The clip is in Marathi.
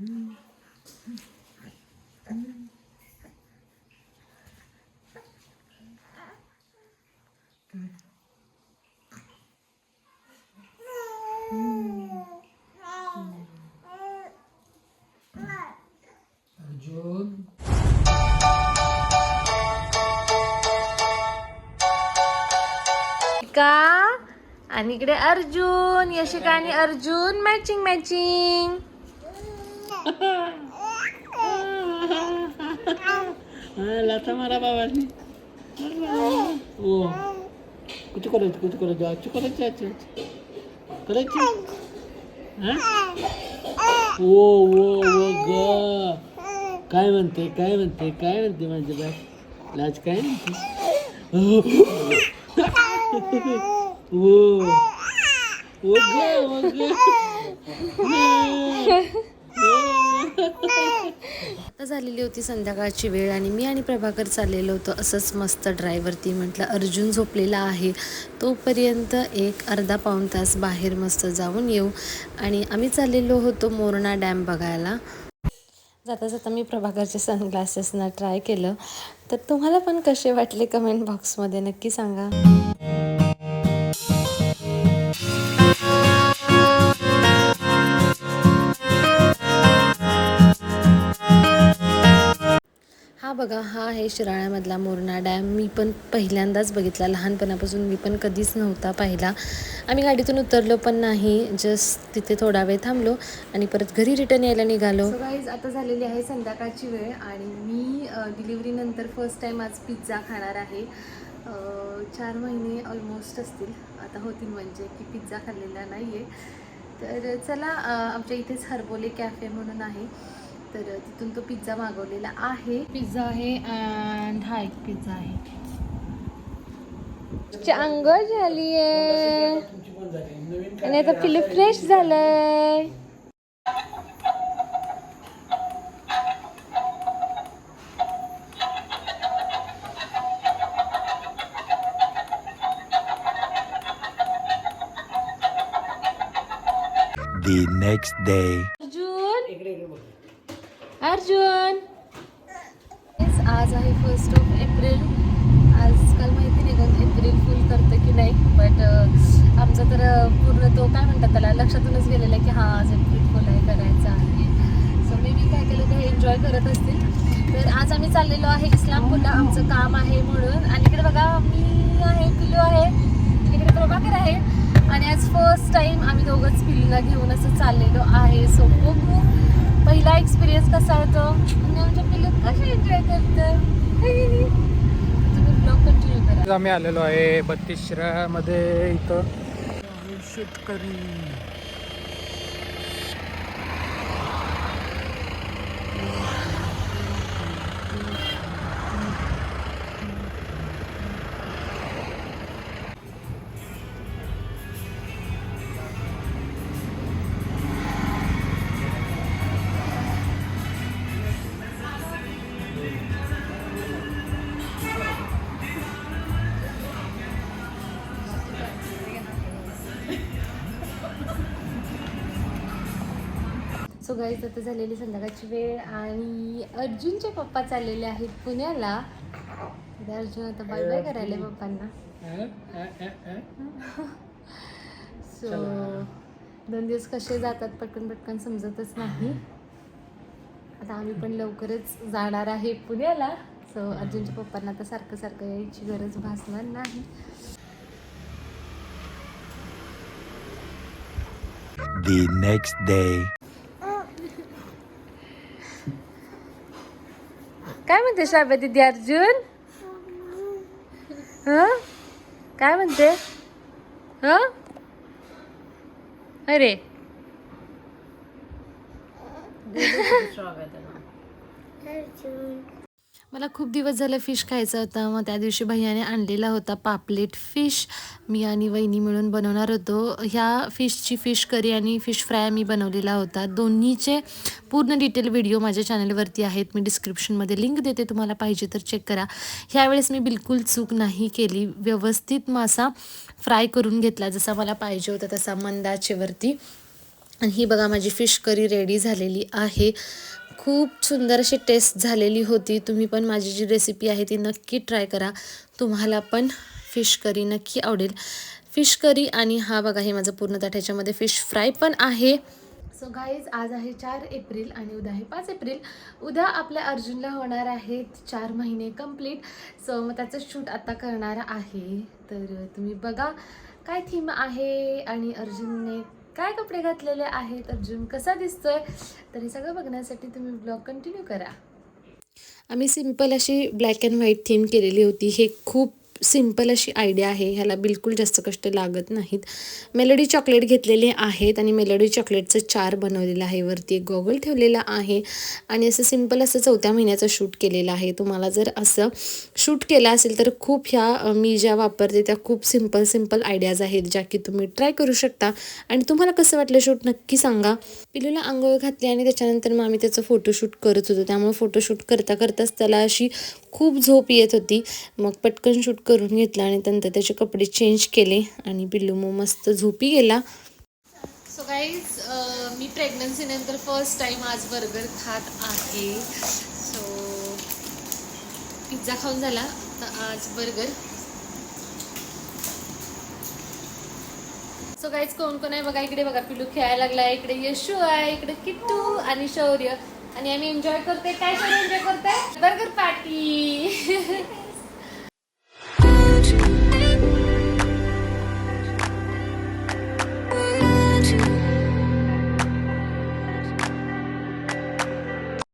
का आणि इकडे अर्जुन यशिका आणि अर्जुन मॅचिंग मॅचिंग लाथा मारा बाबांनी. ओ. कुठे करायचं कुठे करायचं? आजची करायची अच्छा करायचं? आ ओ ओ ओ ग. काय म्हणते काय म्हणते काय म्हणते माझी बाय लाज काय म्हणते? ओ. ओ ग ओ ग. आता झालेली होती संध्याकाळची वेळ आणि मी आणि प्रभाकर चाललेलो होतो असंच मस्त ड्रायव्हरती म्हटलं अर्जुन झोपलेला आहे. तोपर्यंत एक अर्धा पाऊण तास बाहेर मस्त जाऊन येऊ. आणि आम्ही चाललेलो होतो मोरणा डॅम बघायला. जाता जाता मी प्रभाकरचे सनग्लासेसना ट्राय केलं. तर तुम्हाला पण कसे वाटले कमेंट बॉक्समध्ये नक्की सांगा. बघा हा आहे शिराळ्यामधला मोरणा डॅम. मी पण पहिल्यांदाच बघितला. लहानपणापासून मी पण कधीच नव्हता पाहिला. आम्ही गाडीतून उतरलो पण नाही. जस्ट तिथे थोडा वेळ थांबलो आणि परत घरी रिटर्न यायला निघालो. गाईज आता झालेली आहे संध्याकाळची वेळ आणि मी डिलिव्हरीनंतर फर्स्ट टाईम आज पिझ्झा खाणार आहे. चार महिने ऑलमोस्ट असतील. आता होतील म्हणजे की पिझ्झा खाल्लेला नाही आहे तर चला आमच्या इथेच हरबोले कॅफे म्हणून आहे. तर तिथून तो पिझ्झा मागवलेला आहे. पिझ्झा आहे अँड हा एक पिझ्झा आहे. अंघोळ झाली आहे. आणि आता पिलं फ्रेश झालंय. The next day. अर्जुन! आज आहे फर्स्ट ऑफ एप्रिल आजकाल माहिती नाही कोण एप्रिल फुल करतं की नाही बट आमचा तर पूर्ण तो काय म्हणतात त्याला लक्षातूनच गेलेला आहे की हा आज एप्रिल फुल आहे करायचं आहे. सो मे बी काय केलं ते एन्जॉय करत असतील. तर आज आम्ही चाललेलो आहे इस्लामपूरला आमचं काम आहे म्हणून. आणि इकडे बघा मी आहे पिलू आहे. इकडे प्रभाकर आहे. आणि आज फर्स्ट टाईम आम्ही दोघंच पिल्लूला घेऊन असं चाललेलो आहे. सो बघू पहिला एक्सपिरियन्स कसा होतो? आणि आमच्या पिल्लू कसे एन्जॉय करतं आम्ही आलेलो आहे बत्तीस शिरामध्ये इथं शेतकरी. सो गाईज आता झालेली संध्याकाळची वेळ आणि अर्जुनचे पप्पा चाललेले आहेत पुण्याला. अर्जुन आता बाय बाय करायला पप्पांना. सो दोन दिवस कसे जातात पटकन पटकन समजतच नाही. आता आम्ही पण लवकरच जाणार आहे पुण्याला. सो अर्जुनच्या पप्पांना आता सारखं सारखं यायची गरज भासणार नाही. The next day. काय म्हणते श्राव्या दिदी अर्जुन? ह? काय म्हणते? ह? अरे. मला खूप दिवस झालं फिश खायचा होता. मग त्या दिवशी भैयाने आणलेला होता पापलेट फिश. मी आणि वहिनी मिळून बनवणार होतो. ह्या फिशची फिश करी आणि फिश फ्राय मी बनवलेला होता. दोन्हीचे पूर्ण डिटेल व्हिडिओ माझ्या चॅनलवरती आहेत. मी डिस्क्रिप्शनमध्ये लिंक देते. तुम्हाला पाहिजे तर चेक करा. ह्यावेळेस मी बिलकुल चूक नाही केली. व्यवस्थित मासा फ्राय करून घेतला जसा मला पाहिजे होता तसा मंदाचेवरती. आणि ही बघा माझी फिश करी रेडी झालेली आहे. खूप सुंदर अशी टेस्ट झालेली होती. तुम्ही पण माझी जी रेसिपी आहे ती नक्की ट्राय करा. तुम्हाला पण फिश करी नक्की आवडेल. फिश करी आणि हा बघा हे माझं पूर्ण ह्याच्यामध्ये फिश फ्राय पण आहे. सो गाईज आज आहे चार एप्रिल आणि उद्या आहे पाच एप्रिल. उद्या आपल्या अर्जुनला होणार आहेत चार महिने कंप्लीट सो मग त्याचं शूट आता करणार आहे. तर तुम्ही बघा काय थीम आहे आणि अर्जुनने काय कपडे घातलेले आहेत अर्जुन कसा दिसतोय? तर हे सगळं बघण्यासाठी तुम्ही ब्लॉग कंटिन्यू करा. आम्ही सिंपल अशी ब्लॅक अँड व्हाईट थीम केलेली होती. हे खूप सिंपल अशी आयडिया आहे ह्याला बिलकुल जास्त कष्ट लागत नाहीत. मेलडी चॉकलेट घेतलेले आहेत आणि मेलडी चॉकलेटचं चार बनवलेलं आहे. वरती एक गॉगल ठेवलेला आहे आणि असं सिंपल असं चौथ्या महिन्याचं शूट केलेलं आहे. तुम्हाला जर असं शूट केलं असेल तर खूप ह्या मी ज्या वापरते त्या खूप सिंपल सिंपल आयडियाज आहेत ज्या की तुम्ही ट्राय करू शकता. आणि तुम्हाला कसं वाटलं शूट नक्की सांगा. पिलूला आंघोळ घातली आणि त्याच्यानंतर मग आम्ही त्याचं फोटोशूट करत होतो. त्यामुळे फोटोशूट करता करताच त्याला अशी खूप झोप येत होती. मग पटकन शूट करून घेतलं आणि नंतर त्याचे कपडे चेंज केले आणि पिल्लू मग मस्त झोपी गेला. सो गाईज मी प्रेग्नन्सीनंतर फर्स्ट टाईम आज बर्गर खात आहे. सो पिझ्झा खाऊन झाला. आज बर्गर सो गाईज कोण कोण आहे? बघा इकडे बघा पिल्लू खेळायला लागला इकडे यशू आहे इकडे किट्टू आणि शौर्य. आणि आम्ही एन्जॉय करते काय एन्जॉय करते बर्गर पार्टी